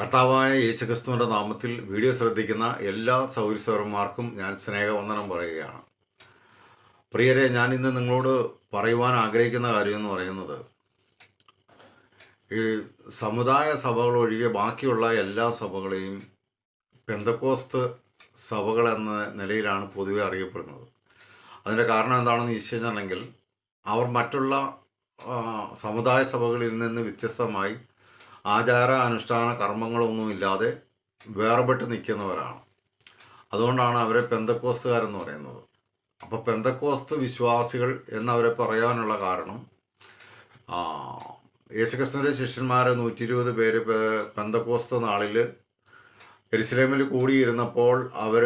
കർത്താവായ യേശുക്രിസ്തുവിന്റെ നാമത്തിൽ വീഡിയോ ശ്രദ്ധിക്കുന്ന എല്ലാ സൗരസൗരന്മാർക്കും ഞാൻ സ്നേഹവന്ദനം പറയുകയാണ്. പ്രിയരെ ഞാൻ ഇന്ന് നിങ്ങളോട് പറയുവാൻ ആഗ്രഹിക്കുന്ന കാര്യം എന്ന് പറയുന്നത് ഈ സമുദായ സഭകൾ ഒഴികെ ബാക്കിയുള്ള എല്ലാ സഭകളെയും പെന്തക്കോസ്ത് സഭകൾ എന്ന നിലയിലാണ് പൊതുവെ അറിയപ്പെടുന്നത്. അതിന്റെ കാരണം എന്താണെന്ന് ചോദിച്ചു അവർ മറ്റുള്ള സമുദായ സഭകളിൽ നിന്ന് വ്യത്യസ്തമായി ആചാര അനുഷ്ഠാന കർമ്മങ്ങളൊന്നും ഇല്ലാതെ വേർപെട്ട് നിൽക്കുന്നവരാണ്. അതുകൊണ്ടാണ് അവരെ പെന്തക്കോസ്തുകാരെന്ന് പറയുന്നത്. അപ്പോൾ പെന്തക്കോസ്ത് വിശ്വാസികൾ എന്നവരെ പറയാനുള്ള കാരണം യേശുക്രിസ്തുവിന്റെ ശിഷ്യന്മാരെ നൂറ്റി ഇരുപത് പേര് പെന്തക്കോസ്ത് നാളിൽ എരുസലേമിൽ കൂടിയിരുന്നപ്പോൾ അവർ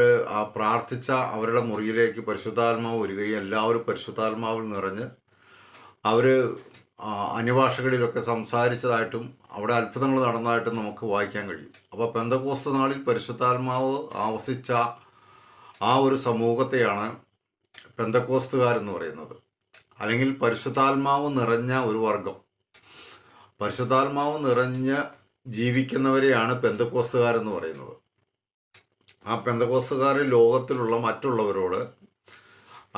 പ്രാർത്ഥിച്ച അവരുടെ മുറിയിലേക്ക് പരിശുദ്ധാത്മാവ് വരികയും എല്ലാവരും പരിശുദ്ധാത്മാവിൽ നിറഞ്ഞ് അവർ അന്യഭാഷകളിലൊക്കെ സംസാരിച്ചതായിട്ടും അവിടെ അത്ഭുതങ്ങൾ നടന്നതായിട്ടും നമുക്ക് വായിക്കാൻ കഴിയും. അപ്പോൾ പെന്തകോസ്ത നാളിൽ പരിശുദ്ധാത്മാവ് ആവസിച്ച ആ ഒരു സമൂഹത്തെയാണ് പെന്തക്കോസ്തുകാരെന്ന് പറയുന്നത്. അല്ലെങ്കിൽ പരിശുദ്ധാത്മാവ് നിറഞ്ഞ ഒരു വർഗം. പരിശുദ്ധാത്മാവ് നിറഞ്ഞ് ജീവിക്കുന്നവരെയാണ് പെന്തക്കോസ്തുകാരെന്ന് പറയുന്നത്. ആ പെന്തക്കോസ്തുകാർ ലോകത്തിലുള്ള മറ്റുള്ളവരോട്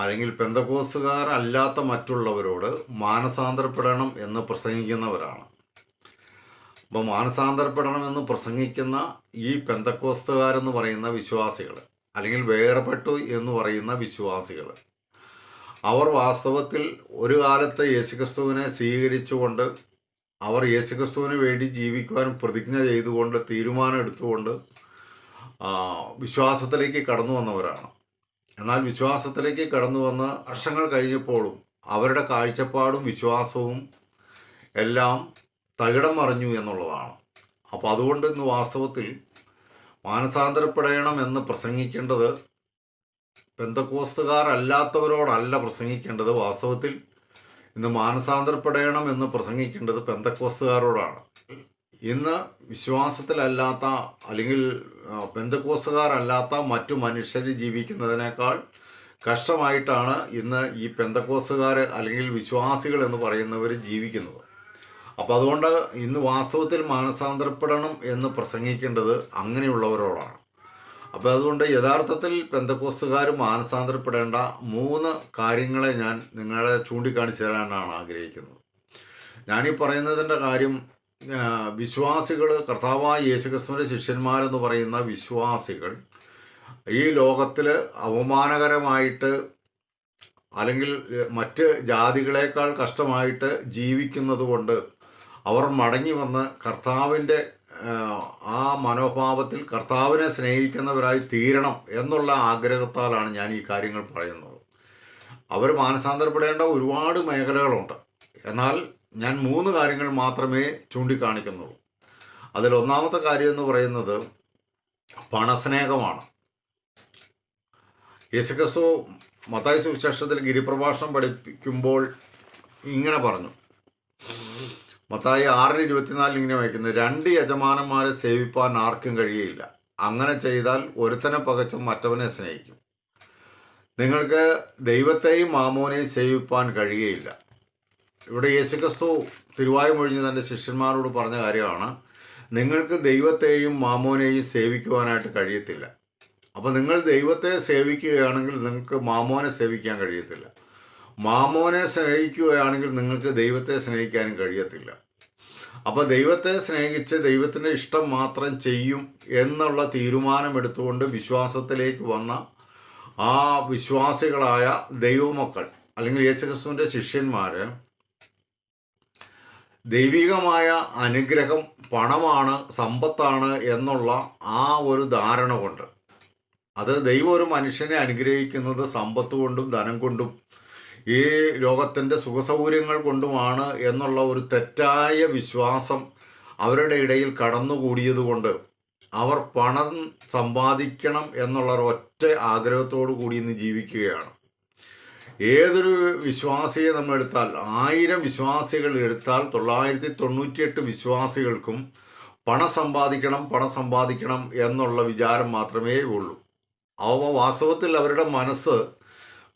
അല്ലെങ്കിൽ പെന്തക്കോസ്തുകാർ അല്ലാത്ത മറ്റുള്ളവരോട് മാനസാന്തരപ്പെടണം എന്ന് പ്രസംഗിക്കുന്നവരാണ്. അപ്പോൾ മാനസാന്തരപ്പെടണം എന്ന് പ്രസംഗിക്കുന്ന ഈ പെന്തക്കോസ്തുകാരെന്ന് പറയുന്ന വിശ്വാസികൾ അല്ലെങ്കിൽ വേർപെട്ടു എന്ന് പറയുന്ന വിശ്വാസികൾ അവർ വാസ്തവത്തിൽ ഒരു കാലത്ത് യേശുക്രിസ്തുവിനെ സ്വീകരിച്ചുകൊണ്ട് അവർ യേശുക്രിസ്തുവിന് വേണ്ടി ജീവിക്കുവാൻ പ്രതിജ്ഞ ചെയ്തുകൊണ്ട് തീരുമാനം എടുത്തുകൊണ്ട് വിശ്വാസത്തിലേക്ക് കടന്നു വന്നവരാണ്. എന്നാൽ വിശ്വാസത്തിലേക്ക് കടന്നു വന്ന വർഷങ്ങൾ കഴിഞ്ഞപ്പോഴും അവരുടെ കാഴ്ചപ്പാടും വിശ്വാസവും എല്ലാം തകിടം മറിഞ്ഞു എന്നുള്ളതാണ്. അപ്പോൾ അതുകൊണ്ട് ഇന്ന് വാസ്തവത്തിൽ മാനസാന്തരപ്പെടണം എന്ന് പ്രസംഗിക്കേണ്ടത് പെന്തക്കോസ്തുകാരല്ലാത്തവരോടല്ല പ്രസംഗിക്കേണ്ടത്. വാസ്തവത്തിൽ ഇന്ന് മാനസാന്തരപ്പെടണം എന്ന് പ്രസംഗിക്കേണ്ടത് പെന്തക്കോസ്തുകാരോടാണ്. ഇന്ന് വിശ്വാസത്തിലല്ലാത്ത അല്ലെങ്കിൽ പെന്തക്കോസുകാരല്ലാത്ത മറ്റു മനുഷ്യർ ജീവിക്കുന്നതിനേക്കാൾ കഷ്ടമായിട്ടാണ് ഇന്ന് ഈ പെന്തക്കോസുകാർ അല്ലെങ്കിൽ വിശ്വാസികൾ എന്ന് പറയുന്നവർ ജീവിക്കുന്നത്. അപ്പോൾ അതുകൊണ്ട് ഇന്ന് വാസ്തവത്തിൽ മാനസാന്തരപ്പെടണം എന്ന് പ്രസംഗിക്കേണ്ടത് അങ്ങനെയുള്ളവരോടാണ്. അപ്പോൾ അതുകൊണ്ട് യഥാർത്ഥത്തിൽ പെന്തക്കോസ്തുകാർ മാനസാന്തരപ്പെടേണ്ട മൂന്ന് കാര്യങ്ങളെ ഞാൻ നിങ്ങളെ ചൂണ്ടിക്കാണിച്ചു തരാനാണ് ആഗ്രഹിക്കുന്നത്. ഞാനീ പറയുന്നതിന്റെ കാര്യം വിശ്വാസികൾ കർത്താവായ യേശുക്രിസ്തുവിന്റെ ശിഷ്യന്മാരെന്ന് പറയുന്ന വിശ്വാസികൾ ഈ ലോകത്തിൽ അവമാനകരമായിട്ട് അല്ലെങ്കിൽ മറ്റ് ജാതികളെക്കാൾ കഷ്ടമായിട്ട് ജീവിക്കുന്നത് കൊണ്ട് അവർ മടങ്ങി വന്ന് കർത്താവിന്റെ ആ, മനോഭാവത്തിൽ കർത്താവിനെ സ്നേഹിക്കുന്നവരായി തീരണം എന്നുള്ള ആഗ്രഹത്താലാണ് ഞാൻ ഈ കാര്യങ്ങൾ പറയുന്നത്. അവർ മാനസാന്തരപ്പെടേണ്ട ഒരുപാട് മേഖലകളുണ്ട്. എന്നാൽ ഞാൻ മൂന്ന് കാര്യങ്ങൾ മാത്രമേ ചൂണ്ടിക്കാണിക്കുന്നുള്ളൂ. അതിൽ ഒന്നാമത്തെ കാര്യം എന്ന് പറയുന്നത് പണസ്നേഹമാണ്. യേശുക്രിസ്തു മത്തായ സുവിശേഷത്തിൽ ഗിരിപ്രഭാഷണം പഠിപ്പിക്കുമ്പോൾ ഇങ്ങനെ പറഞ്ഞു. മത്തായി ആറിന് ഇരുപത്തിനാലിൽ ഇങ്ങനെ വയ്ക്കുന്നത് രണ്ട് യജമാനന്മാരെ സേവിപ്പാൻ ആർക്കും കഴിയില്ല അങ്ങനെ ചെയ്താൽ ഒരുത്തനെ പകച്ചും മറ്റവനെ സ്നേഹിക്കും. നിങ്ങൾക്ക് ദൈവത്തെയും മാമോനെയും സേവിപ്പാൻ കഴിയുകയില്ല. ഇവിടെ യേശുക്രിസ്തു തിരുവായുമൊഴിഞ്ഞ് തന്റെ ശിഷ്യന്മാരോട് പറഞ്ഞ കാര്യമാണ് നിങ്ങൾക്ക് ദൈവത്തെയും മാമോനെയും സേവിക്കുവാനായിട്ട് കഴിയത്തില്ല. അപ്പോൾ നിങ്ങൾ ദൈവത്തെ സേവിക്കുകയാണെങ്കിൽ നിങ്ങൾക്ക് മാമോനെ സേവിക്കാൻ കഴിയത്തില്ല. മാമോനെ സ്നേഹിക്കുകയാണെങ്കിൽ നിങ്ങൾക്ക് ദൈവത്തെ സ്നേഹിക്കാനും കഴിയത്തില്ല. അപ്പോൾ ദൈവത്തെ സ്നേഹിച്ച് ദൈവത്തിന്റെ ഇഷ്ടം മാത്രം ചെയ്യും എന്നുള്ള തീരുമാനമെടുത്തുകൊണ്ട് വിശ്വാസത്തിലേക്ക് വന്ന ആ വിശ്വാസികളായ ദൈവമക്കൾ അല്ലെങ്കിൽ യേശുക്രിസ്തുവിന്റെ ശിഷ്യന്മാർ ദൈവികമായ അനുഗ്രഹം പണമാണ് സമ്പത്താണ് എന്നുള്ള ആ ഒരു ധാരണ കൊണ്ട്. അത് ദൈവം ഒരു മനുഷ്യനെ അനുഗ്രഹിക്കുന്നത് സമ്പത്ത് കൊണ്ടും ധനം കൊണ്ടും ഈ ലോകത്തിന്റെ സുഖസൗകര്യങ്ങൾ കൊണ്ടുമാണ് എന്നുള്ള ഒരു തെറ്റായ വിശ്വാസം അവരുടെ ഇടയിൽ കടന്നുകൂടിയതുകൊണ്ട് അവർ പണം സമ്പാദിക്കണം എന്നുള്ള ഒറ്റ ആഗ്രഹത്തോടു കൂടി ഇന്ന് ജീവിക്കുകയാണ്. ഏതൊരു വിശ്വാസിയെ നമ്മൾ എടുത്താൽ ആയിരം വിശ്വാസികൾ എടുത്താൽ തൊള്ളായിരത്തി തൊണ്ണൂറ്റിയെട്ട് വിശ്വാസികൾക്കും പണം സമ്പാദിക്കണം പണം സമ്പാദിക്കണം എന്നുള്ള വിചാരം മാത്രമേ ഉള്ളൂ. അവ വാസ്തവത്തിൽ അവരുടെ മനസ്സ്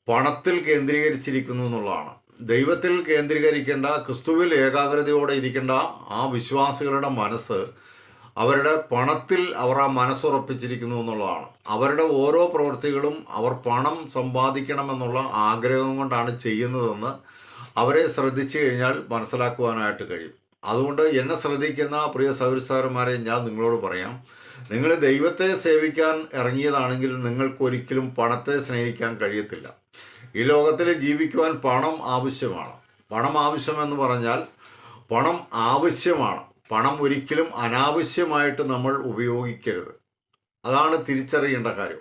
പണത്തിൽ കേന്ദ്രീകരിച്ചിരിക്കുന്നു എന്നുള്ളതാണ്. ദൈവത്തിൽ കേന്ദ്രീകരിക്കേണ്ട ക്രിസ്തുവിൽ ഏകാഗ്രതയോടെ ഇരിക്കേണ്ട ആ വിശ്വാസികളുടെ മനസ്സ് അവരുടെ പണത്തിൽ അവർ ആ മനസ്സുറപ്പിച്ചിരിക്കുന്നു എന്നുള്ളതാണ്. അവരുടെ ഓരോ പ്രവൃത്തികളും അവർ പണം സമ്പാദിക്കണമെന്നുള്ള ആഗ്രഹം കൊണ്ടാണ് ചെയ്യുന്നതെന്ന് അവരെ ശ്രദ്ധിച്ചു കഴിഞ്ഞാൽ മനസ്സിലാക്കുവാനായിട്ട് കഴിയും. അതുകൊണ്ട് എന്നെ ശ്രദ്ധിക്കുന്ന പ്രിയ സൗരസാരന്മാരെ ഞാൻ നിങ്ങളോട് പറയാം. നിങ്ങൾ ദൈവത്തെ സേവിക്കാൻ ഇറങ്ങിയതാണെങ്കിൽ നിങ്ങൾക്കൊരിക്കലും പണത്തെ സ്നേഹിക്കാൻ കഴിയത്തില്ല. ഈ ലോകത്തിൽ ജീവിക്കുവാൻ പണം ആവശ്യമാണ്. പണം ആവശ്യമെന്ന് പറഞ്ഞാൽ പണം ആവശ്യമാണ്. പണം ഒരിക്കലും അനാവശ്യമായിട്ട് നമ്മൾ ഉപയോഗിക്കരുത്. അതാണ് തിരിച്ചറിയേണ്ട കാര്യം.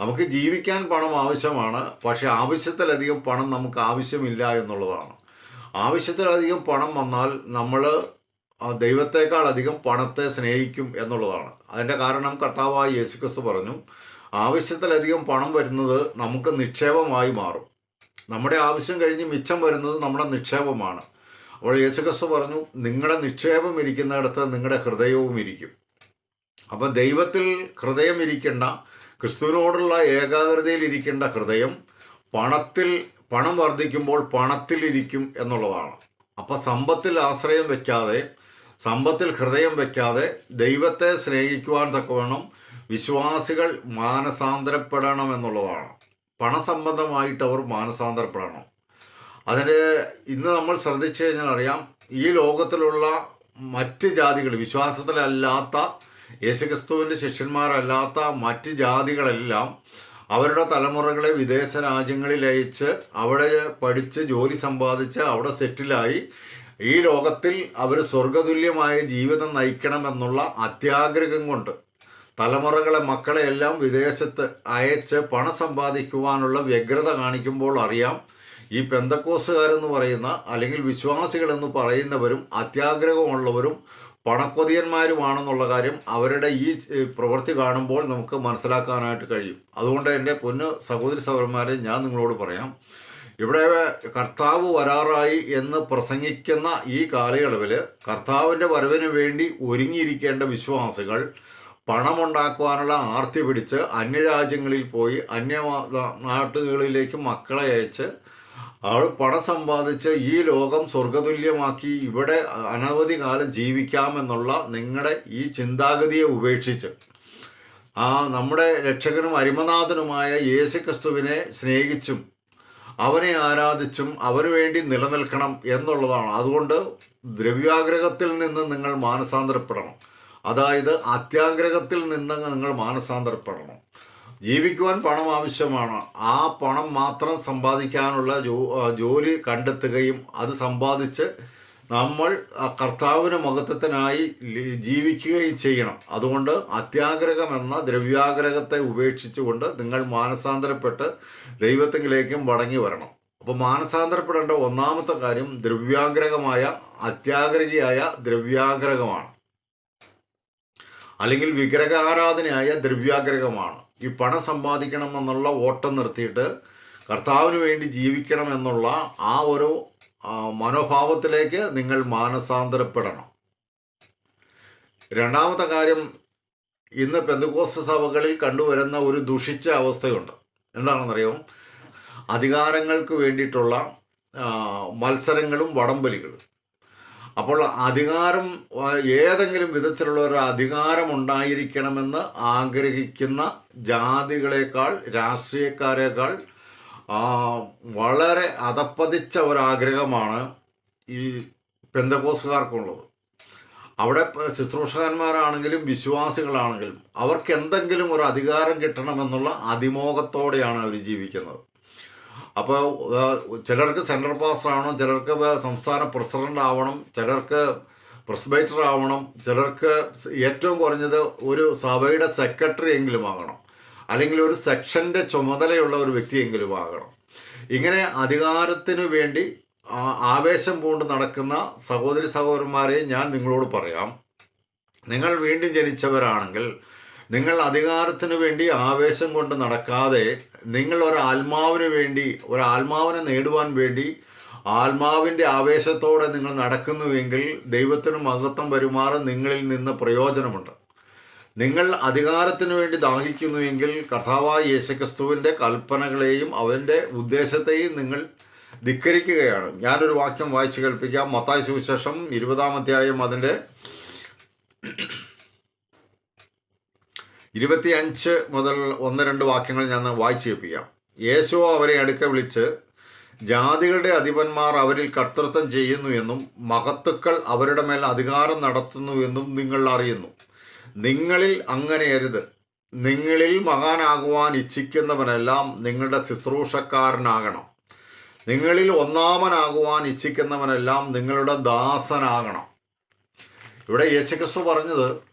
നമുക്ക് ജീവിക്കാൻ പണം ആവശ്യമാണ് പക്ഷേ ആവശ്യത്തിലധികം പണം നമുക്ക് ആവശ്യമില്ല എന്നുള്ളതാണ്. ആവശ്യത്തിലധികം പണം വന്നാൽ നമ്മൾ ദൈവത്തെക്കാൾ അധികം പണത്തെ സ്നേഹിക്കും എന്നുള്ളതാണ്. അതിന്റെ കാരണം കർത്താവായ യേശുക്രിസ്തു പറഞ്ഞു ആവശ്യത്തിലധികം പണം വരുന്നത് നമുക്ക് നിക്ഷേപമായി മാറും. നമ്മുടെ ആവശ്യം കഴിഞ്ഞ് മിച്ചം വരുന്നത് നമ്മുടെ നിക്ഷേപമാണ്. അപ്പോൾ യേശുക്രിസ്തു പറഞ്ഞു നിങ്ങളുടെ നിക്ഷേപം ഇരിക്കുന്നിടത്ത് നിങ്ങളുടെ ഹൃദയവും ഇരിക്കും. അപ്പം ദൈവത്തിൽ ഹൃദയം ഇരിക്കേണ്ട ക്രിസ്തുവിനോടുള്ള ഏകാഗ്രതയിൽ ഇരിക്കേണ്ട ഹൃദയം പണത്തിൽ പണം വർദ്ധിക്കുമ്പോൾ പണത്തിലിരിക്കും എന്നുള്ളതാണ്. അപ്പം സമ്പത്തിൽ ആശ്രയം വെക്കാതെ സമ്പത്തിൽ ഹൃദയം വെക്കാതെ ദൈവത്തെ സ്നേഹിക്കുവാൻ തക്കവണ്ണം വിശ്വാസികൾ മാനസാന്തരപ്പെടണം എന്നുള്ളതാണ്. പണസംബന്ധമായിട്ട് അവർ മാനസാന്തരപ്പെടണം. അതിന് ഇന്ന് നമ്മൾ ശ്രദ്ധിച്ചു കഴിഞ്ഞാൽ അറിയാം ഈ ലോകത്തിലുള്ള മറ്റ് ജാതികൾ വിശ്വാസത്തിലല്ലാത്ത യേശുക്രിസ്തുവിന്റെ ശിഷ്യന്മാരല്ലാത്ത മറ്റ് ജാതികളെല്ലാം അവരുടെ തലമുറകളെ വിദേശ രാജ്യങ്ങളിൽ അയച്ച് അവിടെ പഠിച്ച് ജോലി സമ്പാദിച്ച് അവിടെ സെറ്റിലായി. ഈ ലോകത്തിൽ അവർ സ്വർഗതുല്യമായ ജീവിതം നയിക്കണമെന്നുള്ള അത്യാഗ്രഹം കൊണ്ട് തലമുറകളെ മക്കളെ എല്ലാം വിദേശത്ത് അയച്ച് പണം സമ്പാദിക്കുവാനുള്ള വ്യഗ്രത കാണിക്കുമ്പോൾ അറിയാം. ഈ പെന്തക്കോസുകാരെന്ന് പറയുന്ന അല്ലെങ്കിൽ വിശ്വാസികളെന്ന് പറയുന്നവരും അത്യാഗ്രഹമുള്ളവരും പണക്കൊതിയന്മാരുമാണെന്നുള്ള കാര്യം അവരുടെ ഈ പ്രവൃത്തി കാണുമ്പോൾ നമുക്ക് മനസ്സിലാക്കാനായിട്ട് കഴിയും. അതുകൊണ്ട് എന്റെ പൊന്ന് സഹോദരി സഹോദരന്മാരെ ഞാൻ നിങ്ങളോട് പറയാം. ഇവിടെ കർത്താവ് വരാറായി എന്ന് പ്രസംഗിക്കുന്ന ഈ കാലയളവിൽ കർത്താവിന്റെ വരവിന് വേണ്ടി ഒരുങ്ങിയിരിക്കേണ്ട വിശ്വാസികൾ പണമുണ്ടാക്കുവാനുള്ള ആർത്തി പിടിച്ച് അന്യരാജ്യങ്ങളിൽ പോയി അന്യ നാട്ടുകളിലേക്ക് മക്കളെ അയച്ച് അവൾ പണം സമ്പാദിച്ച് ഈ ലോകം സ്വർഗതുല്യമാക്കി ഇവിടെ അനവധി കാലം ജീവിക്കാമെന്നുള്ള നിങ്ങളുടെ ഈ ചിന്താഗതിയെ ഉപേക്ഷിച്ച്. ആ നമ്മുടെ രക്ഷകനും അരിമനാഥനുമായ യേശു ക്രിസ്തുവിനെ സ്നേഹിച്ചും അവനെ ആരാധിച്ചും അവന് വേണ്ടി നിലനിൽക്കണം എന്നുള്ളതാണ്. അതുകൊണ്ട് ദ്രവ്യാഗ്രഹത്തിൽ നിന്ന് നിങ്ങൾ മാനസാന്തരപ്പെടണം. അതായത് അത്യാഗ്രഹത്തിൽ നിന്ന് നിങ്ങൾ മാനസാന്തരപ്പെടണം. ജീവിക്കുവാൻ പണം ആവശ്യമാണ്. ആ പണം മാത്രം സമ്പാദിക്കാനുള്ള ജോലി കണ്ടെത്തുകയും അത് സമ്പാദിച്ച് നമ്മൾ കർത്താവിന് മഹത്വത്തിനായി ജീവിക്കുകയും ചെയ്യണം. അതുകൊണ്ട് അത്യാഗ്രഹം എന്ന ദ്രവ്യാഗ്രഹത്തെ ഉപേക്ഷിച്ചുകൊണ്ട് നിങ്ങൾ മാനസാന്തരപ്പെട്ട് ദൈവത്തിലേക്കും മടങ്ങി വരണം. അപ്പോൾ മാനസാന്തരപ്പെടേണ്ട ഒന്നാമത്തെ കാര്യം ദ്രവ്യാഗ്രഹമായ അത്യാഗ്രഹിയായ ദ്രവ്യാഗ്രഹമാണ്. അല്ലെങ്കിൽ വിഗ്രഹാരാധനയായ ദ്രവ്യാഗ്രഹമാണ്. ഈ പണം സമ്പാദിക്കണം എന്നുള്ള ഓട്ടം നിർത്തിയിട്ട് കർത്താവിന് വേണ്ടി ജീവിക്കണം എന്നുള്ള ആ ഒരു മനോഭാവത്തിലേക്ക് നിങ്ങൾ മാനസാന്തരപ്പെടണം. രണ്ടാമത്തെ കാര്യം ഇന്ന് പെന്തകോസ്ത സഭകളിൽ കണ്ടുവരുന്ന ഒരു ദുഷിച്ച അവസ്ഥയുണ്ട്. എന്താണെന്നറിയോ? അധികാരങ്ങൾക്ക് വേണ്ടിയിട്ടുള്ള മത്സരങ്ങളും വടംവലികളും. അപ്പോൾ അധികാരം ഏതെങ്കിലും വിധത്തിലുള്ള ഒരു അധികാരം ഉണ്ടായിരിക്കണമെന്ന് ആഗ്രഹിക്കുന്ന ജാതികളെക്കാൾ രാഷ്ട്രീയക്കാരേക്കാൾ വളരെ അതപ്പതിച്ച ഒരാഗ്രഹമാണ് ഈ പെന്തകോസുകാർക്കുള്ളത് അവിടെ ശുശ്രൂഷകന്മാരാണെങ്കിലും വിശ്വാസികളാണെങ്കിലും അവർക്ക് എന്തെങ്കിലും ഒരു അധികാരം കിട്ടണമെന്നുള്ള അതിമോഹത്തോടെയാണ് അവർ ജീവിക്കുന്നത്. അപ്പോൾ ചിലർക്ക് സെൻട്രൽ പാസ്റ്റർ ആവണം ചിലർക്ക് സംസ്ഥാന പ്രസിഡന്റ് ആവണം ചിലർക്ക് പ്രസ്ബൈറ്റർ ആവണം ചിലർക്ക് ഏറ്റവും കുറഞ്ഞത് ഒരു സഭയുടെ സെക്രട്ടറി എങ്കിലും ആകണം അല്ലെങ്കിൽ ഒരു സെക്ഷന്റെ ചുമതലയുള്ള ഒരു വ്യക്തിയെങ്കിലും ആകണം ഇങ്ങനെ അധികാരത്തിനു വേണ്ടി ആവേശം പൂണ്ട് നടക്കുന്ന സഹോദരി സഹോദരന്മാരെ ഞാൻ നിങ്ങളോട് പറയാം. നിങ്ങൾ വീണ്ടും ജനിച്ചവരാണെങ്കിൽ നിങ്ങൾ അധികാരത്തിന് വേണ്ടി ആവേശം കൊണ്ട് നടക്കാതെ നിങ്ങൾ ഒരു ആത്മാവിന് വേണ്ടി ഒരു ആത്മാവിനെ നേടുവാൻ വേണ്ടി ആത്മാവിന്റെ ആവേശത്തോടെ നിങ്ങൾ നടക്കുന്നുവെങ്കിൽ ദൈവത്തിന് മഹത്വം വരുമാറ് നിങ്ങളിൽ നിന്ന് പ്രയോജനമുണ്ട്. നിങ്ങൾ അധികാരത്തിന് വേണ്ടി ദാഹിക്കുന്നുവെങ്കിൽ കഥാവായ യേശുക്രിസ്തുവിന്റെ കൽപ്പനകളെയും അവന്റെ ഉദ്ദേശത്തെയും നിങ്ങൾ ധിക്കരിക്കുകയാണ്. ഞാനൊരു വാക്യം വായിച്ചു കേൾപ്പിക്കാം. മത്തായ സുവിശേഷം ഇരുപതാം അധ്യായം അതിന്റെ ഇരുപത്തിയഞ്ച് മുതൽ ഒന്ന് രണ്ട് വാക്യങ്ങൾ ഞാൻ വായിച്ചു കേൾപ്പിക്കാം യേശു അവരെ അടുക്ക വിളിച്ച് ജാതികളുടെ അധിപന്മാർ അവരിൽ കർത്തൃത്വം ചെയ്യുന്നു എന്നും മഹത്തുക്കൾ അവരുടെ മേൽ അധികാരം നടത്തുന്നു എന്നും നിങ്ങൾ അറിയുന്നു. നിങ്ങളിൽ അങ്ങനെയരുത്. നിങ്ങളിൽ മഹാനാകുവാൻ ഇച്ഛിക്കുന്നവനെല്ലാം നിങ്ങളുടെ ശുശ്രൂഷക്കാരനാകണം. നിങ്ങളിൽ ഒന്നാമനാകുവാൻ ഇച്ഛിക്കുന്നവനെല്ലാം നിങ്ങളുടെ ദാസനാകണം. ഇവിടെ യേശുക്രിസ്തു പറഞ്ഞത്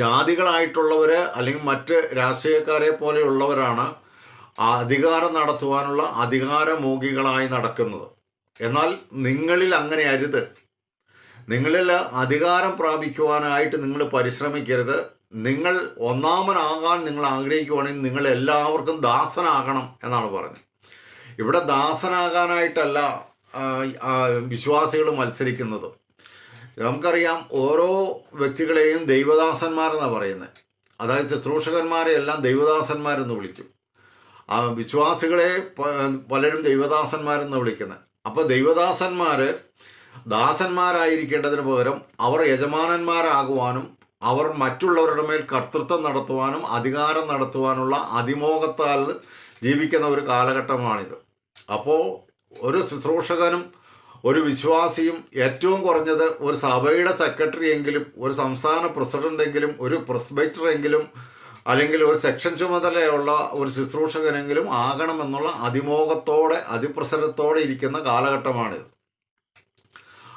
ജാതികളായിട്ടുള്ളവർ അല്ലെങ്കിൽ മറ്റ് രാഷ്ട്രീയക്കാരെ പോലെയുള്ളവരാണ് അധികാരം നടത്തുവാനുള്ള അധികാരമോഹികളായി നടക്കുന്നത്. എന്നാൽ നിങ്ങളിൽ അങ്ങനെ അരുത് നിങ്ങളിൽ അധികാരം പ്രാപിക്കുവാനായിട്ട് നിങ്ങൾ പരിശ്രമിക്കരുത്. നിങ്ങൾ ഒന്നാമനാകാൻ നിങ്ങൾ ആഗ്രഹിക്കുവാണെങ്കിൽ നിങ്ങൾ എല്ലാവർക്കും ദാസനാകണം എന്നാണ് പറഞ്ഞത്. ഇവിടെ ദാസനാകാനായിട്ടല്ല വിശ്വാസികൾ മത്സരിക്കുന്നത്. നമുക്കറിയാം ഓരോ വ്യക്തികളെയും ദൈവദാസന്മാരെന്നാണ് പറയുന്നത് അതായത് ശുശ്രൂഷകന്മാരെ എല്ലാം ദൈവദാസന്മാരെന്ന് വിളിക്കും. ആ വിശ്വാസികളെ പലരും ദൈവദാസന്മാരെന്ന് വിളിക്കുന്നത് അപ്പോൾ ദൈവദാസന്മാർ ദാസന്മാരായിരിക്കേണ്ടതിന് പകരം അവർ യജമാനന്മാരാകുവാനും അവർ മറ്റുള്ളവരുടെ മേൽ കർത്തൃത്വം നടത്തുവാനും അധികാരം നടത്തുവാനുള്ള അതിമോഹത്താൽ ജീവിക്കുന്ന ഒരു കാലഘട്ടമാണിത്. അപ്പോൾ ഒരു ശുശ്രൂഷകനും ഒരു വിശ്വാസിയും ഏറ്റവും കുറഞ്ഞത് ഒരു സഭയുടെ സെക്രട്ടറി എങ്കിലും ഒരു സംസ്ഥാന പ്രസിഡന്റെങ്കിലും ഒരു പ്രസ്ബൈറ്റർ എങ്കിലും അല്ലെങ്കിൽ ഒരു സെക്ഷൻ ചുമതലയുള്ള ഒരു ശുശ്രൂഷകനെങ്കിലും ആകണമെന്നുള്ള അതിമോഹത്തോടെ അതിപ്രസരത്തോടെ ഇരിക്കുന്ന കാലഘട്ടമാണിത്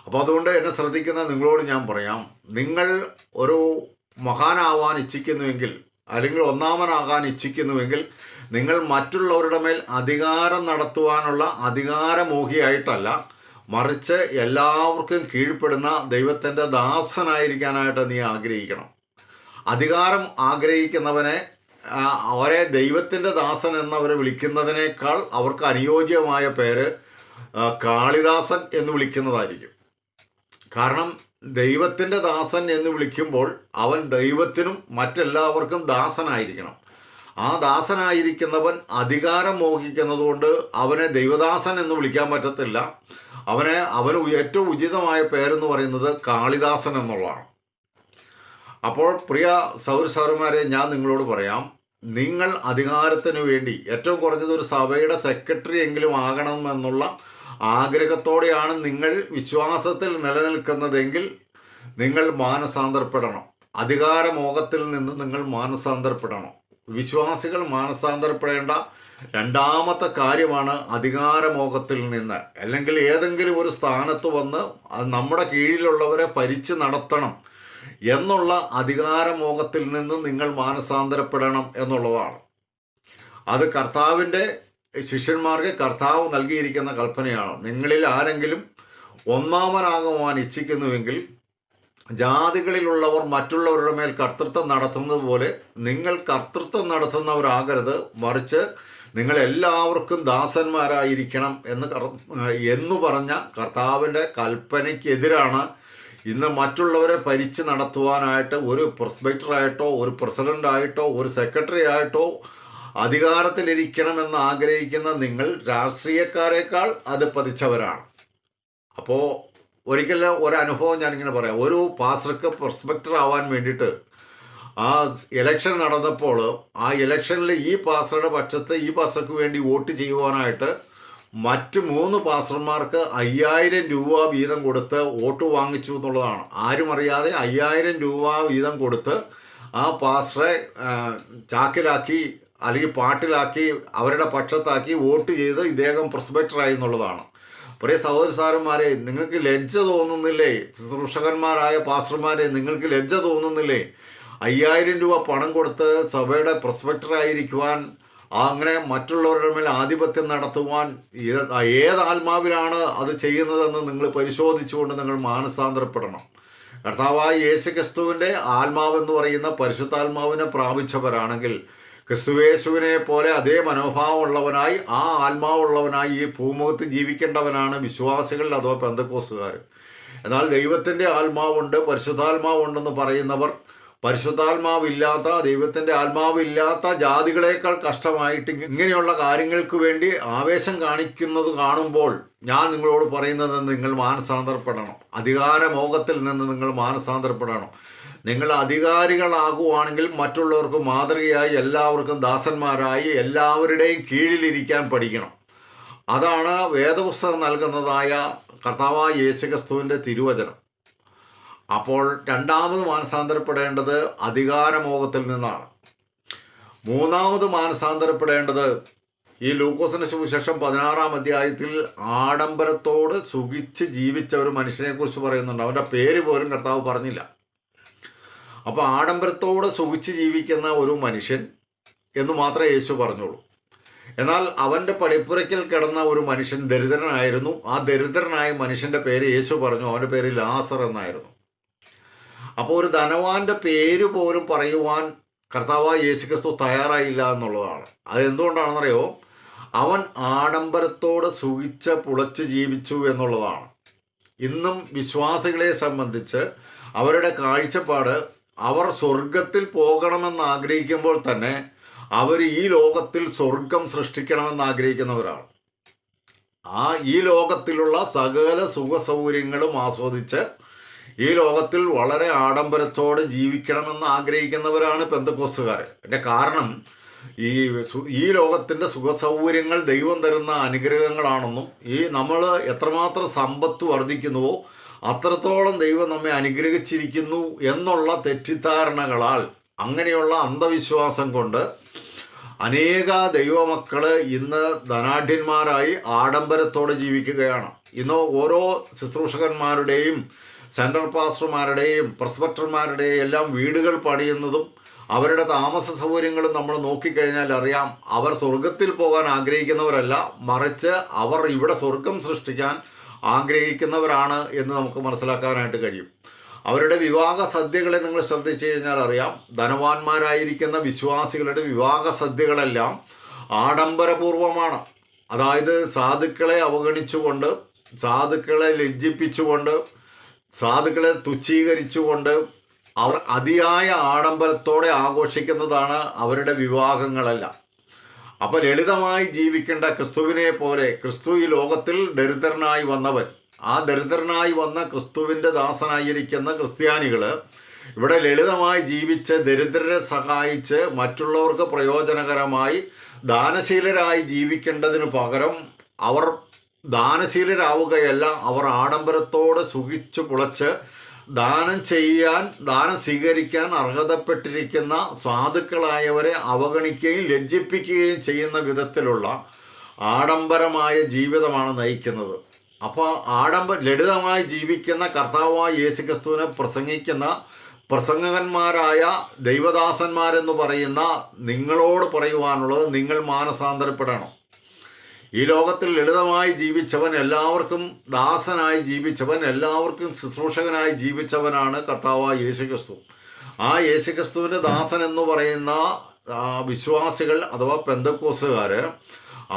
അപ്പോൾ അതുകൊണ്ട് എന്നെ ശ്രദ്ധിക്കുന്ന നിങ്ങളോട് ഞാൻ പറയാം. നിങ്ങൾ ഒരു മഹാനാവാൻ ഇച്ഛിക്കുന്നുവെങ്കിൽ അല്ലെങ്കിൽ ഒന്നാമനാകാൻ ഇച്ഛിക്കുന്നുവെങ്കിൽ നിങ്ങൾ മറ്റുള്ളവരുടെ മേൽ അധികാരം നടത്തുവാനുള്ള അധികാരമോഹിയായിട്ടല്ല മറിച്ച് എല്ലാവർക്കും കീഴ്പ്പെടുന്ന ദൈവത്തിന്റെ ദാസനായിരിക്കാനായിട്ട് നീ ആഗ്രഹിക്കണം. അധികാരം ആഗ്രഹിക്കുന്നവനെ അവരെ ദൈവത്തിന്റെ ദാസൻ എന്നവർ വിളിക്കുന്നതിനേക്കാൾ അവർക്ക് അനുയോജ്യമായ പേര് കാളിദാസൻ എന്ന് വിളിക്കുന്നതായിരിക്കും. കാരണം ദൈവത്തിന്റെ ദാസൻ എന്ന് വിളിക്കുമ്പോൾ അവൻ ദൈവത്തിനും മറ്റെല്ലാവർക്കും ദാസനായിരിക്കണം. ആ ദാസനായിരിക്കുന്നവൻ അധികാരം മോഹിക്കുന്നതുകൊണ്ട് അവനെ ദൈവദാസൻ എന്ന് വിളിക്കാൻ പറ്റത്തില്ല. അവനെ അവന് ഏറ്റവും ഉചിതമായ പേരെന്ന് പറയുന്നത് കാളിദാസൻ എന്നുള്ളതാണ്. അപ്പോൾ പ്രിയ സൗര സൗരന്മാരെ ഞാൻ നിങ്ങളോട് പറയാം നിങ്ങൾ അധികാരത്തിന് വേണ്ടി ഏറ്റവും കുറഞ്ഞത് ഒരു സഭയുടെ സെക്രട്ടറി എങ്കിലും ആകണമെന്നുള്ള ആഗ്രഹത്തോടെയാണ് നിങ്ങൾ വിശ്വാസത്തിൽ നിലനിൽക്കുന്നതെങ്കിൽ നിങ്ങൾ മാനസാന്തരപ്പെടണം. അധികാരമോഹത്തിൽ നിന്ന് നിങ്ങൾ മാനസാന്തരപ്പെടണം. വിശ്വാസികൾ മാനസാന്തരപ്പെടേണ്ട രണ്ടാമത്തെ കാര്യമാണ് അധികാരമോഹത്തിൽ നിന്ന്. അല്ലെങ്കിൽ ഏതെങ്കിലും ഒരു സ്ഥാനത്ത് വന്ന് നമ്മുടെ കീഴിലുള്ളവരെ ഭരിച്ച് നടത്തണം എന്നുള്ള അധികാരമോഹത്തിൽ നിന്ന് നിങ്ങൾ മാനസാന്തരപ്പെടണം എന്നുള്ളതാണ്. അത് കർത്താവിന്റെ ശിഷ്യന്മാർക്ക് കർത്താവ് നൽകിയിരിക്കുന്ന കൽപ്പനയാണ്. നിങ്ങളിൽ ആരെങ്കിലും ഒന്നാമനാകുവാൻ ഇച്ഛിക്കുന്നുവെങ്കിൽ ജാതികളിലുള്ളവർ മറ്റുള്ളവരുടെ മേൽ കർത്തൃത്വം നടത്തുന്നത് പോലെ നിങ്ങൾ കർത്തൃത്വം നടത്തുന്നവരാകരുത്. മറിച്ച് നിങ്ങൾ എല്ലാവർക്കും ദാസന്മാരായിരിക്കണം എന്ന് എന്ന് പറഞ്ഞ കർത്താവിന്റെ കൽപ്പനയ്ക്കെതിരാണ് ഇന്ന് മറ്റുള്ളവരെ ഭരിച്ച് നടത്തുവാനായിട്ട് ഒരു പ്രൊസ്പെക്ടറായിട്ടോ ഒരു പ്രസിഡന്റായിട്ടോ ഒരു സെക്രട്ടറി ആയിട്ടോ അധികാരത്തിലിരിക്കണമെന്ന് ആഗ്രഹിക്കുന്ന നിങ്ങൾ രാഷ്ട്രീയക്കാരേക്കാൾ അത് പതിച്ചവരാണ്. അപ്പോൾ ഒരിക്കലും ഒരനുഭവം ഞാനിങ്ങനെ പറയാം. ഒരു പാസ്റ്റർക്ക് പ്രൊസ്പെക്ടർ ആവാൻ വേണ്ടിയിട്ട് ആ ഇലക്ഷൻ നടന്നപ്പോൾ ആ ഇലക്ഷനിൽ ഈ പാസ്റ്ററുടെ പക്ഷത്ത് ഈ പാസ്റ്റർക്ക് വേണ്ടി വോട്ട് ചെയ്യുവാനായിട്ട് മറ്റ് മൂന്ന് പാസ്റ്റർമാർക്ക് അയ്യായിരം രൂപ വീതം കൊടുത്ത് വോട്ട് വാങ്ങിച്ചു എന്നുള്ളതാണ്. ആരും അറിയാതെ അയ്യായിരം രൂപ വീതം കൊടുത്ത് ആ പാസ്റ്ററെ ചാക്കിലാക്കി അല്ലെങ്കിൽ പാട്ടിലാക്കി അവരുടെ പക്ഷത്താക്കി വോട്ട് ചെയ്ത് ഇദ്ദേഹം പ്രസ്പെക്ടറായി എന്നുള്ളതാണ്. പ്രിയ സഹോദര സാറന്മാരെ നിങ്ങൾക്ക് ലജ്ജ തോന്നുന്നില്ലേ? ശുശ്രൂഷകന്മാരായ പാസ്റ്റർമാരെ നിങ്ങൾക്ക് ലജ്ജ തോന്നുന്നില്ലേ? അയ്യായിരം രൂപ പണം കൊടുത്ത് സഭയുടെ പ്രൊസ്പെക്ടറായിരിക്കുവാൻ അങ്ങനെ മറ്റുള്ളവരുടെ മേൽ ആധിപത്യം നടത്തുവാൻ ഏത് ആത്മാവിലാണ് അത് ചെയ്യുന്നതെന്ന് നിങ്ങൾ പരിശോധിച്ചുകൊണ്ട് നിങ്ങൾ മാനസാന്തരപ്പെടണം. കർത്താവായ യേശു ക്രിസ്തുവിന്റെ ആത്മാവെന്ന് പറയുന്ന പരിശുദ്ധാത്മാവിനെ പ്രാപിച്ചവരാണെങ്കിൽ ക്രിസ്തുവേശുവിനെ പോലെ അതേ മനോഭാവമുള്ളവനായി ആ ആത്മാവുള്ളവനായി ഈ ഭൂമുഖത്ത് ജീവിക്കേണ്ടവനാണ് വിശ്വാസികൾ അഥവാ പെന്തക്കോസുകാർ എന്നാൽ ദൈവത്തിന്റെ ആത്മാവുണ്ട് പരിശുദ്ധാത്മാവുണ്ടെന്ന് പറയുന്നവർ പരിശുദ്ധാത്മാവില്ലാത്ത ദൈവത്തിന്റെ ആത്മാവില്ലാത്ത ജാതികളേക്കാൾ കഷ്ടമായിട്ട് ഇങ്ങനെയുള്ള കാര്യങ്ങൾക്ക് വേണ്ടി ആവേശം കാണിക്കുന്നത് കാണുമ്പോൾ ഞാൻ നിങ്ങളോട് പറയുന്നത് നിങ്ങൾ മാനസാന്തരപ്പെടണം. അധികാരമോഹത്തിൽ നിന്ന് നിങ്ങൾ മാനസാന്തരപ്പെടണം. നിങ്ങൾ അധികാരികളാകുവാണെങ്കിൽ മറ്റുള്ളവർക്ക് മാതൃകയായി എല്ലാവർക്കും ദാസന്മാരായി എല്ലാവരുടെയും കീഴിലിരിക്കാൻ പഠിക്കണം. അതാണ് വേദപുസ്തകം നൽകുന്നതായ കർത്താവായ യേശുക്രിസ്തുവിന്റെ തിരുവചനം. അപ്പോൾ രണ്ടാമത് മാനസാന്തരപ്പെടേണ്ടത് അധികാരമോഹത്തിൽ നിന്നാണ്. മൂന്നാമത് മാനസാന്തരപ്പെടേണ്ടത് ഈ ലൂക്കോസിന്റെ സുവിശേഷം പതിനാറാം അധ്യായത്തിൽ ആഡംബരത്തോട് സുഖിച്ച് ജീവിച്ച ഒരു മനുഷ്യനെ കുറിച്ച് പറയുന്നുണ്ട്. അവന്റെ പേര് പോലും കർത്താവ് പറഞ്ഞില്ല. അപ്പൊ ആഡംബരത്തോട് സുഖിച്ച് ജീവിക്കുന്ന ഒരു മനുഷ്യൻ എന്ന് മാത്രമേ യേശു പറഞ്ഞുള്ളൂ. എന്നാൽ അവന്റെ പടിപ്പുരയ്ക്കൽ കിടന്ന ഒരു മനുഷ്യൻ ദരിദ്രനായിരുന്നു. ആ ദരിദ്രനായ മനുഷ്യന്റെ പേര് യേശു പറഞ്ഞു. അവന്റെ പേര് ലാസർ എന്നായിരുന്നു. അപ്പോൾ ഒരു ധനവാന്റെ പേര് പോലും പറയുവാൻ കർത്താവായ യേശുക്രിസ്തു തയ്യാറായില്ല എന്നുള്ളതാണ്. അത് എന്തുകൊണ്ടാണെന്നറിയോ അവൻ ആഡംബരത്തോടെ സുഖിച്ച് പുളച്ച് ജീവിച്ചു എന്നുള്ളതാണ്. ഇന്നും വിശ്വാസികളെ സംബന്ധിച്ച് അവരുടെ കാഴ്ചപ്പാട് അവർ സ്വർഗത്തിൽ പോകണമെന്ന് ആഗ്രഹിക്കുമ്പോൾ തന്നെ അവർ ഈ ലോകത്തിൽ സ്വർഗം സൃഷ്ടിക്കണമെന്ന് ആഗ്രഹിക്കുന്നവരാണ്. ആ ഈ ലോകത്തിലുള്ള സകല സുഖ സൗകര്യങ്ങളും ആസ്വദിച്ച് ഈ ലോകത്തിൽ വളരെ ആഡംബരത്തോടെ ജീവിക്കണമെന്ന് ആഗ്രഹിക്കുന്നവരാണ് പെന്തക്കോസ്തുകാർ എന്റെ കാരണം ഈ ഈ ലോകത്തിന്റെ സുഖസൗകര്യങ്ങൾ ദൈവം തരുന്ന അനുഗ്രഹങ്ങളാണെന്നും ഈ നമ്മൾ എത്രമാത്രം സമ്പത്ത് വർദ്ധിക്കുന്നുവോ അത്രത്തോളം ദൈവം നമ്മെ അനുഗ്രഹിച്ചിരിക്കുന്നു എന്നുള്ള തെറ്റിദ്ധാരണകളാൽ അങ്ങനെയുള്ള അന്ധവിശ്വാസം കൊണ്ട് അനേക ദൈവമക്കൾ ഇന്ന് ധനാഢ്യന്മാരായി ആഡംബരത്തോടെ ജീവിക്കുകയാണ്. ഇന്ന് ഓരോ ശുശ്രൂഷകന്മാരുടെയും സെൻട്രൽ പാസ്റ്റർമാരുടെയും പ്രസ്പെക്ടർമാരുടെയും എല്ലാം വീടുകൾ പണിയുന്നതും അവരുടെ താമസ സൗകര്യങ്ങളും നമ്മൾ നോക്കിക്കഴിഞ്ഞാൽ അറിയാം. അവർ സ്വർഗത്തിൽ പോകാൻ ആഗ്രഹിക്കുന്നവരല്ല മറിച്ച് അവർ ഇവിടെ സ്വർഗം സൃഷ്ടിക്കാൻ ആഗ്രഹിക്കുന്നവരാണ് എന്ന് നമുക്ക് മനസ്സിലാക്കാനായിട്ട് കഴിയും. അവരുടെ വിവാഹ സദ്യകളെ നിങ്ങൾ ശ്രദ്ധിച്ചു കഴിഞ്ഞാൽ അറിയാം. ധനവാന്മാരായിരിക്കുന്ന വിശ്വാസികളുടെ വിവാഹ സദ്യകളെല്ലാം ആഡംബരപൂർവമാണ്. അതായത് സാധുക്കളെ അവഗണിച്ചുകൊണ്ട് സാധുക്കളെ ലജ്ജിപ്പിച്ചുകൊണ്ട് സാധുക്കളെ തുച്ഛീകരിച്ചുകൊണ്ട് അവർ അതിയായ ആഡംബരത്തോടെ ആഘോഷിക്കുന്നതാണ് അവരുടെ വിവാഹങ്ങളെല്ലാം. അപ്പോൾ ലളിതമായി ജീവിക്കേണ്ട ക്രിസ്തുവിനെ പോലെ ക്രിസ്തു ഈ ലോകത്തിൽ ദരിദ്രനായി വന്നവൻ ആ ദരിദ്രനായി വന്ന ക്രിസ്തുവിന്റെ ദാസനായിരിക്കുന്ന ക്രിസ്ത്യാനികൾ ഇവിടെ ലളിതമായി ജീവിച്ച് ദരിദ്രരെ സഹായിച്ച് മറ്റുള്ളവർക്ക് പ്രയോജനകരമായി ദാനശീലരായി ജീവിക്കേണ്ടതിന് പകരം അവർ ദാനശീലരാവുകയല്ല അവർ ആഡംബരത്തോടെ സുഖിച്ചു പുളച്ച് ദാനം ചെയ്യാൻ ദാനം സ്വീകരിക്കാൻ അർഹതപ്പെട്ടിരിക്കുന്ന സാധുക്കളായവരെ അവഗണിക്കുകയും ലജ്ജിപ്പിക്കുകയും ചെയ്യുന്ന വിധത്തിലുള്ള ആഡംബരമായ ജീവിതമാണ് നയിക്കുന്നത്. അപ്പോൾ ആഡംബ ലളിതമായി ജീവിക്കുന്ന കർത്താവായ യേശുക്രിസ്തുവിനെ പ്രസംഗിക്കുന്ന പ്രസംഗകന്മാരായ ദൈവദാസന്മാരെന്ന് പറയുന്ന നിങ്ങളോട് പറയുവാനുള്ളത് നിങ്ങൾ മാനസാന്തരപ്പെടണം. ഈ ലോകത്തിൽ ലളിതമായി ജീവിച്ചവൻ എല്ലാവർക്കും ദാസനായി ജീവിച്ചവൻ എല്ലാവർക്കും ശുശ്രൂഷകനായി ജീവിച്ചവനാണ് കർത്താവ് യേശുക്രിസ്തു. ആ യേശുക്രിസ്തുവിന്റെ ദാസൻ എന്ന് പറയുന്ന വിശ്വാസികൾ അഥവാ പെന്തക്കോസുകാർ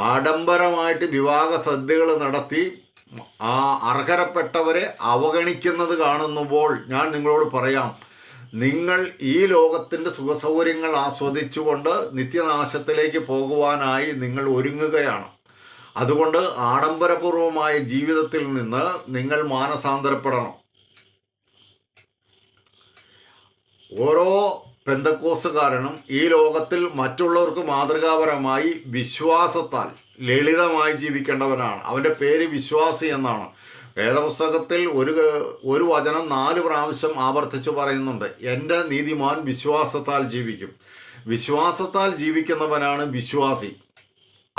ആഡംബരമായിട്ട് വിവാഹ സദ്യകൾ നടത്തി ആ അർഹരപ്പെട്ടവരെ അവഗണിക്കുന്നത് കാണുമ്പോൾ ഞാൻ നിങ്ങളോട് പറയാം നിങ്ങൾ ഈ ലോകത്തിന്റെ സുഖസൗകര്യങ്ങൾ ആസ്വദിച്ചുകൊണ്ട് നിത്യനാശത്തിലേക്ക് പോകുവാനായി നിങ്ങൾ ഒരുങ്ങുകയാണ്. അതുകൊണ്ട് ആഡംബരപൂർവമായ ജീവിതത്തിൽ നിന്ന് നിങ്ങൾ മാനസാന്തരപ്പെടണം. ഓരോ പെന്തക്കോസുകാരനും ഈ ലോകത്തിൽ മറ്റുള്ളവർക്ക് മാതൃകാപരമായി വിശ്വാസത്താൽ ലളിതമായി ജീവിക്കേണ്ടവനാണ്. അവന്റെ പേര് വിശ്വാസി എന്നാണ്. വേദപുസ്തകത്തിൽ ഒരു ഒരു വചനം നാല് പ്രാവശ്യം ആവർത്തിച്ചു പറയുന്നുണ്ട്. എന്റെ നീതിമാൻ വിശ്വാസത്താൽ ജീവിക്കും. വിശ്വാസത്താൽ ജീവിക്കുന്നവനാണ് വിശ്വാസി.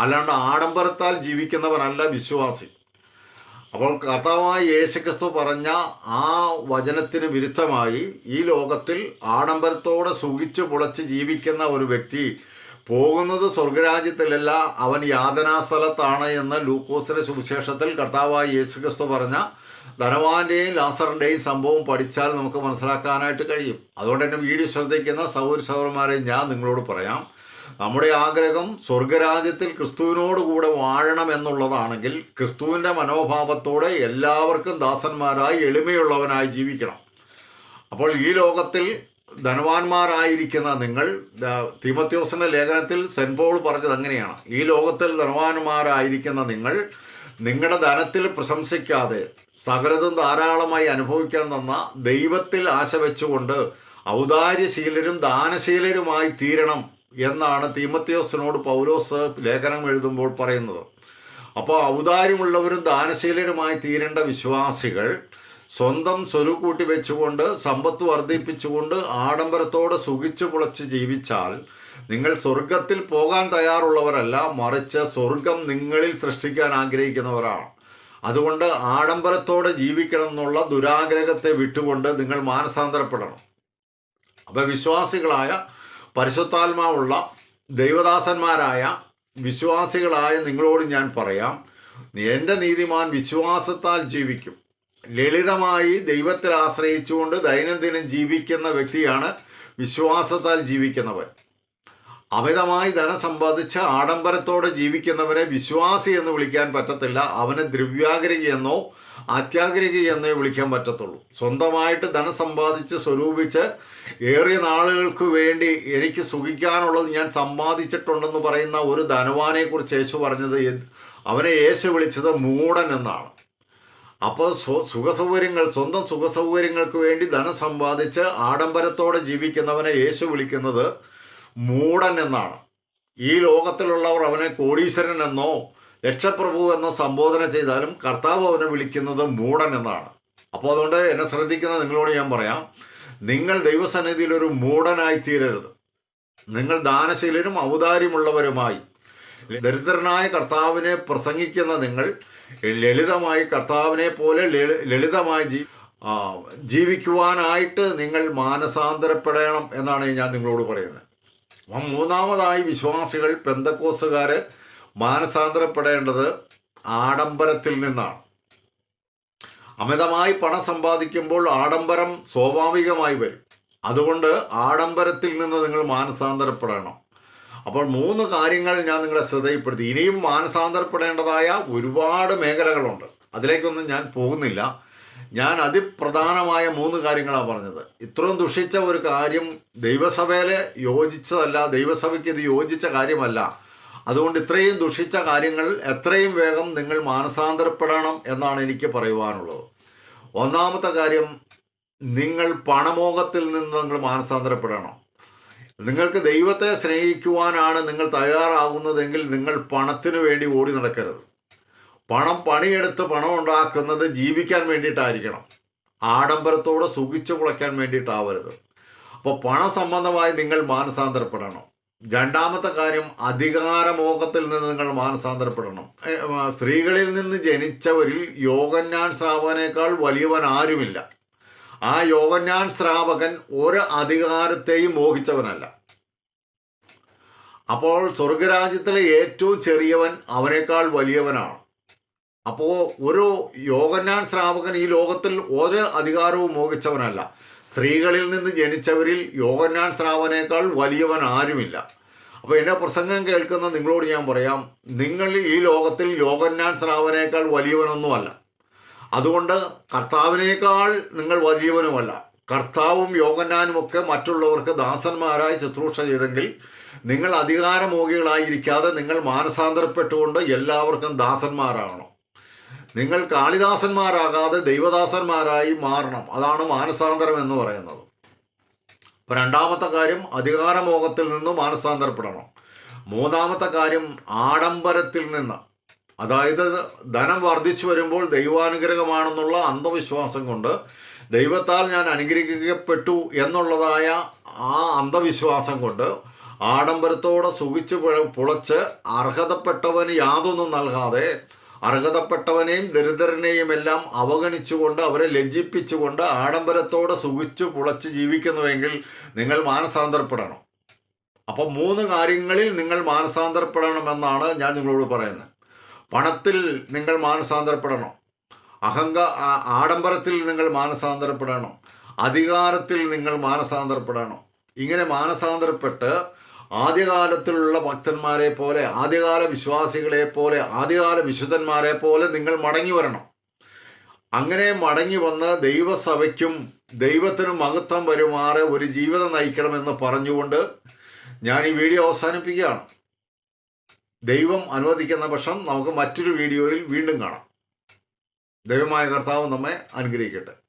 അല്ലാണ്ട് ആഡംബരത്താൽ ജീവിക്കുന്നവരല്ല വിശ്വാസി. അപ്പോൾ കർത്താവായ യേശുക്രിസ്തു പറഞ്ഞ ആ വചനത്തിന് വിരുദ്ധമായി ഈ ലോകത്തിൽ ആഡംബരത്തോടെ സുഖിച്ചു പുളച്ച് ജീവിക്കുന്ന ഒരു വ്യക്തി പോകുന്നത് സ്വർഗരാജ്യത്തിലല്ല അവൻ യാതനാസ്ഥലത്താണ് എന്ന് ലൂക്കോസിന്റെ സുവിശേഷത്തിൽ കർത്താവായ യേശുക്രിസ്തു പറഞ്ഞ ധനവാന്റെയും ലാസറിന്റെയും സംഭവം പഠിച്ചാൽ നമുക്ക് മനസ്സിലാക്കാനായിട്ട് കഴിയും. അതുകൊണ്ട് തന്നെ വീഡിയോ ശ്രദ്ധിക്കുന്ന സൗര സൗരന്മാരെ ഞാൻ നിങ്ങളോട് പറയാം. നമ്മുടെ ആഗ്രഹം സ്വർഗരാജ്യത്തിൽ ക്രിസ്തുവിനോട് കൂടെ വാഴണം എന്നുള്ളതാണെങ്കിൽ ക്രിസ്തുവിന്റെ മനോഭാവത്തോടെ എല്ലാവർക്കും ദാസന്മാരായി എളിമയുള്ളവനായി ജീവിക്കണം. അപ്പോൾ ഈ ലോകത്തിൽ ധനവാന്മാരായിരിക്കുന്ന നിങ്ങൾ തിമത്യോസിന്റെ ലേഖനത്തിൽ സെന്റ് പോൾ പറഞ്ഞത് അങ്ങനെയാണ്. ഈ ലോകത്തിൽ ധനവാന്മാരായിരിക്കുന്ന നിങ്ങൾ നിങ്ങളുടെ ധനത്തിൽ പ്രശംസിക്കാതെ സകലതും ധാരാളമായി അനുഭവിക്കാൻ തന്ന ദൈവത്തിൽ ആശ വെച്ചുകൊണ്ട് ഔദാര്യശീലരും ദാനശീലരുമായി തീരണം എന്നാണ് തീമത്യോസിനോട് പൗലോസ് ലേഖനം എഴുതുമ്പോൾ പറയുന്നത്. അപ്പോൾ ഔദാര്യമുള്ളവരും ദാനശീലരുമായി തീരേണ്ട വിശ്വാസികൾ സ്വന്തം സ്വരുക്കൂട്ടി വെച്ചുകൊണ്ട് സമ്പത്ത് വർദ്ധിപ്പിച്ചുകൊണ്ട് ആഡംബരത്തോടെ സുഖിച്ചു പുളച്ച് ജീവിച്ചാൽ നിങ്ങൾ സ്വർഗത്തിൽ പോകാൻ തയ്യാറുള്ളവരല്ല മറിച്ച് സ്വർഗം നിങ്ങളിൽ സൃഷ്ടിക്കാൻ ആഗ്രഹിക്കുന്നവരാണ്. അതുകൊണ്ട് ആഡംബരത്തോടെ ജീവിക്കണം എന്നുള്ള ദുരാഗ്രഹത്തെ വിട്ടുകൊണ്ട് നിങ്ങൾ മാനസാന്തരപ്പെടണം. അപ്പം വിശ്വാസികളായ പരിശുദ്ധാത്മാവുള്ള ദൈവദാസന്മാരായ വിശ്വാസികളായ നിങ്ങളോട് ഞാൻ പറയാം എന്റെ നീതിമാൻ വിശ്വാസത്താൽ ജീവിക്കും. ലളിതമായി ദൈവത്തിൽ ആശ്രയിച്ചുകൊണ്ട് ദൈനംദിനം ജീവിക്കുന്ന വ്യക്തിയാണ് വിശ്വാസത്താൽ ജീവിക്കുന്നവൻ. അമിതമായി ധനം സമ്പാദിച്ച് ആഡംബരത്തോടെ ജീവിക്കുന്നവരെ വിശ്വാസി എന്ന് വിളിക്കാൻ പറ്റത്തില്ല. അവനെ ദ്രവ്യാഗ്രഹി എന്നോ അത്യാഗ്രഹി എന്നേ വിളിക്കാൻ പറ്റത്തുള്ളൂ. സ്വന്തമായിട്ട് ധനം സമ്പാദിച്ച് സ്വരൂപിച്ച് ഏറിയ നാളുകൾക്ക് വേണ്ടി എനിക്ക് സുഖിക്കാനുള്ളത് ഞാൻ സമ്പാദിച്ചിട്ടുണ്ടെന്ന് പറയുന്ന ഒരു ധനവാനെക്കുറിച്ച് യേശു പറഞ്ഞത് അവനെ യേശു വിളിച്ചത് മൂടൻ എന്നാണ്. അപ്പോൾ സ്വ- സുഖസൗകര്യങ്ങൾ സ്വന്തം സുഖസൗകര്യങ്ങൾക്ക് വേണ്ടി ധനം സമ്പാദിച്ച് ആഡംബരത്തോടെ ജീവിക്കുന്നവനെ യേശു വിളിക്കുന്നത് മൂടൻ എന്നാണ്. ഈ ലോകത്തിലുള്ളവർ അവനെ കോടീശ്വരൻ എന്നോ രക്ഷപ്രഭു എന്ന് സംബോധന ചെയ്താലും കർത്താവ് അവനെ വിളിക്കുന്നത് മൂടൻ എന്നാണ്. അപ്പോൾ അതുകൊണ്ട് എന്നെ ശ്രദ്ധിക്കുന്ന നിങ്ങളോട് ഞാൻ പറയാം നിങ്ങൾ ദൈവസന്നിധിയിൽ ഒരു മൂടനായി തീരരുത്. നിങ്ങൾ ദാനശീലരും ഔദാര്യമുള്ളവരുമായി ദരിദ്രനായ കർത്താവിനെ പ്രസംഗിക്കുന്ന നിങ്ങൾ ലളിതമായി കർത്താവിനെ പോലെ ലളിതമായി ജീ ജീവിക്കുവാനായിട്ട് നിങ്ങൾ മാനസാന്തരപ്പെടണം എന്നാണ് ഞാൻ നിങ്ങളോട് പറയുന്നത്. അപ്പം മൂന്നാമതായി വിശ്വാസികൾ പെന്തക്കോസുകാർ മാനസാന്തരപ്പെടേണ്ടത് ആഡംബരത്തിൽ നിന്നാണ്. അമിതമായി പണം സമ്പാദിക്കുമ്പോൾ ആഡംബരം സ്വാഭാവികമായി വരും. അതുകൊണ്ട് ആഡംബരത്തിൽ നിന്ന് നിങ്ങൾ മാനസാന്തരപ്പെടണം. അപ്പോൾ മൂന്ന് കാര്യങ്ങൾ ഞാൻ നിങ്ങളെ ശ്രദ്ധയിൽപ്പെടുത്തി. ഇനിയും മാനസാന്തരപ്പെടേണ്ടതായ ഒരുപാട് മേഖലകളുണ്ട്. അതിലേക്കൊന്നും ഞാൻ പോകുന്നില്ല. ഞാൻ അതിപ്രധാനമായ മൂന്ന് കാര്യങ്ങളാണ് പറഞ്ഞത്. ഇത്രയും ദുഷിച്ച ഒരു കാര്യം ദൈവസഭയിലെ യോജിച്ചതല്ല ദൈവസഭയ്ക്ക് ഇത് യോജിച്ച കാര്യമല്ല. അതുകൊണ്ട് ഇത്രയും ദുഷിച്ച കാര്യങ്ങൾ എത്രയും വേഗം നിങ്ങൾ മാനസാന്തരപ്പെടണം എന്നാണ് എനിക്ക് പറയുവാനുള്ളത്. ഒന്നാമത്തെ കാര്യം നിങ്ങൾ പണമോഹത്തിൽ നിന്ന് നിങ്ങൾ മാനസാന്തരപ്പെടണം. നിങ്ങൾക്ക് ദൈവത്തെ സ്നേഹിക്കുവാനാണ് നിങ്ങൾ തയ്യാറാകുന്നതെങ്കിൽ നിങ്ങൾ പണത്തിന് വേണ്ടി ഓടി നടക്കരുത്. പണം പണിയെടുത്ത് പണം ഉണ്ടാക്കുന്നത് ജീവിക്കാൻ വേണ്ടിയിട്ടായിരിക്കണം. ആഡംബരത്തോടെ സുഖിച്ചു കുളയ്ക്കാൻ വേണ്ടിയിട്ടാവരുത്. അപ്പോൾ പണം സംബന്ധമായി നിങ്ങൾ മാനസാന്തരപ്പെടണം. രണ്ടാമത്തെ കാര്യം അധികാരമോഹത്തിൽ നിന്ന് നിങ്ങൾ മാനസാന്തരപ്പെടണം. സ്ത്രീകളിൽ നിന്ന് ജനിച്ചവരിൽ യോഗന്യാൻ ശ്രാവകനേക്കാൾ വലിയവൻ ആരുമില്ല. ആ യോഗന്യാൻ ശ്രാവകൻ ഒരു അധികാരത്തെയും മോഹിച്ചവനല്ല. അപ്പോൾ സ്വർഗരാജ്യത്തിലെ ഏറ്റവും ചെറിയവൻ അവനേക്കാൾ വലിയവനാണ്. അപ്പോൾ ഒരു യോഗന്യാൻ ശ്രാവകൻ ഈ ലോകത്തിൽ ഒരു അധികാരവും മോഹിച്ചവനല്ല. സ്ത്രീകളിൽ നിന്ന് ജനിച്ചവരിൽ യോഹന്നാൻ സ്രാവനേക്കാൾ വലിയവൻ ആരുമില്ല. അപ്പോൾ എന്നെ പ്രസംഗം കേൾക്കുന്ന നിങ്ങളോട് ഞാൻ പറയാം നിങ്ങൾ ഈ ലോകത്തിൽ യോഗന്നാൻ സ്രാവനേക്കാൾ വലിയവനൊന്നുമല്ല. അതുകൊണ്ട് കർത്താവിനേക്കാൾ നിങ്ങൾ വലിയവനുമല്ല. കർത്താവും യോഗന്നാനും ഒക്കെ മറ്റുള്ളവർക്ക് ദാസന്മാരായി ശുശ്രൂഷ ചെയ്തെങ്കിൽ നിങ്ങൾ അധികാരമോഹികളായിരിക്കാതെ നിങ്ങൾ മാനസാന്തരപ്പെട്ടുകൊണ്ട് എല്ലാവർക്കും ദാസന്മാരാകണം. നിങ്ങൾ കാളിദാസന്മാരാകാതെ ദൈവദാസന്മാരായി മാറണം. അതാണ് മാനസാന്തരം എന്ന് പറയുന്നത്. അപ്പം രണ്ടാമത്തെ കാര്യം അധികാരമോഹത്തിൽ നിന്ന് മാനസാന്തരപ്പെടണം. മൂന്നാമത്തെ കാര്യം ആഡംബരത്തിൽ നിന്ന്. അതായത് ധനം വർദ്ധിച്ചു വരുമ്പോൾ ദൈവാനുഗ്രഹമാണെന്നുള്ള അന്ധവിശ്വാസം കൊണ്ട് ദൈവത്താൽ ഞാൻ അനുഗ്രഹിക്കപ്പെട്ടു എന്നുള്ളതായ ആ അന്ധവിശ്വാസം കൊണ്ട് ആഡംബരത്തോടെ സുഖിച്ച് പുളച്ച് അർഹതപ്പെട്ടവന് യാതൊന്നും നൽകാതെ അർഹതപ്പെട്ടവനെയും ദരിദ്രനെയും എല്ലാം അവഗണിച്ചുകൊണ്ട് അവരെ ലജ്ജിപ്പിച്ചുകൊണ്ട് ആഡംബരത്തോടെ സുഖിച്ചു പുളച്ച് ജീവിക്കുന്നുവെങ്കിൽ നിങ്ങൾ മാനസാന്തരപ്പെടണം. അപ്പോൾ മൂന്ന് കാര്യങ്ങളിൽ നിങ്ങൾ മാനസാന്തരപ്പെടണമെന്നാണ് ഞാൻ നിങ്ങളോട് പറയുന്നത്. പണത്തിൽ നിങ്ങൾ മാനസാന്തരപ്പെടണം. അഹങ്ക ആഡംബരത്തിൽ നിങ്ങൾ മാനസാന്തരപ്പെടണം. അധികാരത്തിൽ നിങ്ങൾ മാനസാന്തരപ്പെടണം. ഇങ്ങനെ മാനസാന്തരപ്പെട്ട് ആദ്യകാലത്തിലുള്ള ഭക്തന്മാരെ പോലെ ആദ്യകാല വിശ്വാസികളെ പോലെ ആദ്യകാല വിശുദ്ധന്മാരെ പോലെ നിങ്ങൾ മടങ്ങി വരണം. അങ്ങനെ മടങ്ങി വന്ന് ദൈവസഭയ്ക്കും ദൈവത്തിനും മഹത്വം വരുമാറെ ഒരു ജീവിതം നയിക്കണമെന്ന് പറഞ്ഞുകൊണ്ട് ഞാൻ ഈ വീഡിയോ അവസാനിപ്പിക്കുകയാണ്. ദൈവം അനുവദിക്കുന്ന പക്ഷം നമുക്ക് മറ്റൊരു വീഡിയോയിൽ വീണ്ടും കാണാം. ദൈവമായ കർത്താവ് നമ്മെ അനുഗ്രഹിക്കട്ടെ.